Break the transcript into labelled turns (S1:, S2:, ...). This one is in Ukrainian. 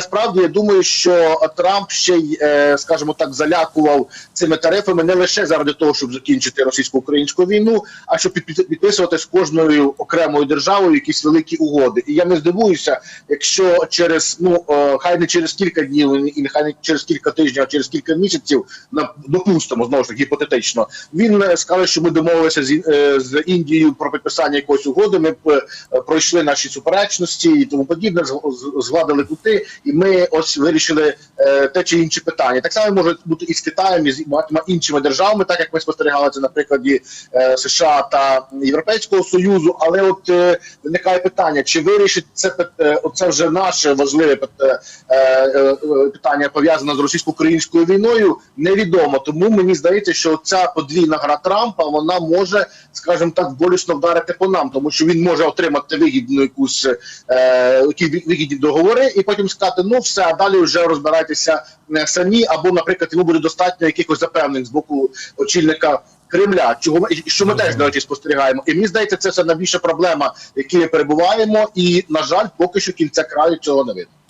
S1: Насправді я думаю, що Трамп ще й, е, скажімо так, залякував цими тарифами не лише заради того, щоб закінчити російсько-українську війну, а щоб підписувати з кожною окремою державою якісь великі угоди. І я не здивуюся, якщо через ну е, хай не через кілька днів, і нехай не через кілька тижнів, а через кілька місяців, на допустимо знову ж таки гіпотетично, він е, скаже, що ми домовилися з, з Індією про підписання якоїсь угоди. Ми пройшли наші суперечності і тому подібне, згладили кути, і ми ось вирішили те чи інше питання. Так само може бути і з Китаєм, і з багатьма іншими державами, так як ми спостерігали це на прикладі е, США та Європейського союзу. Але от е, виникає питання: чи вирішить це е, оце вже наше важливе пит- е, е, е, питання пов'язане з російсько-українською війною? Невідомо. Тому мені здається, що ця подвійна гра Трампа вона може, скажімо так, болісно вдарити по нам, тому що він може отримати вигідну якусь е, вигідні договори, і потім сказати, ну все, а далі вже розбирайтеся е, самі, або, наприклад, йому буде достатньо якихось запевнень з боку очільника. Кремля, чого ми що ми теж до речі спостерігаємо, і мені здається, це все найбільша проблема, в якій ми перебуваємо, і на жаль, поки що кінця краю цього не видно.